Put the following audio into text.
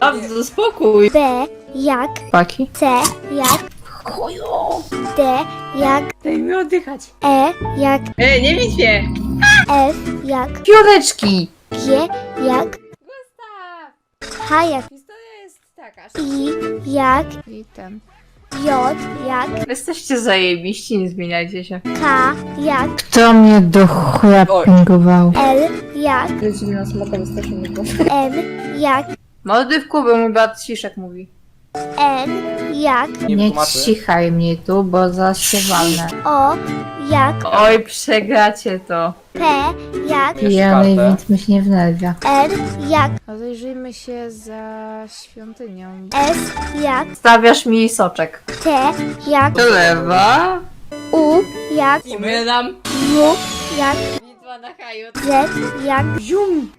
Bardzo spokój. B jak Paki. C jak Chuju. D jak Daj mi oddychać. E jak Ej, nie widz mnie. F jak Pióreczki. G jak Gustaw. H jak Historia jest taka. I jak I ten. J jak Jesteście zajebiści, nie zmieniajcie się. K jak Kto mnie do chuja Oj. pingował? L jak Leci na smoka wystraszony głos. M jak Młody w kubę, mój brat Ciszek mówi. N jak Nie cichaj mnie tu, bo zaśpiewalne. O jak Oj, przegracie to. P jak Pijany kartę. widz mnie nie wnerwia. R jak Rozejrzyjmy się za świątynią. S jak Stawiasz mi soczek. T jak Do lewa. U jak I my nam. W jak na haju. Z jak Zium.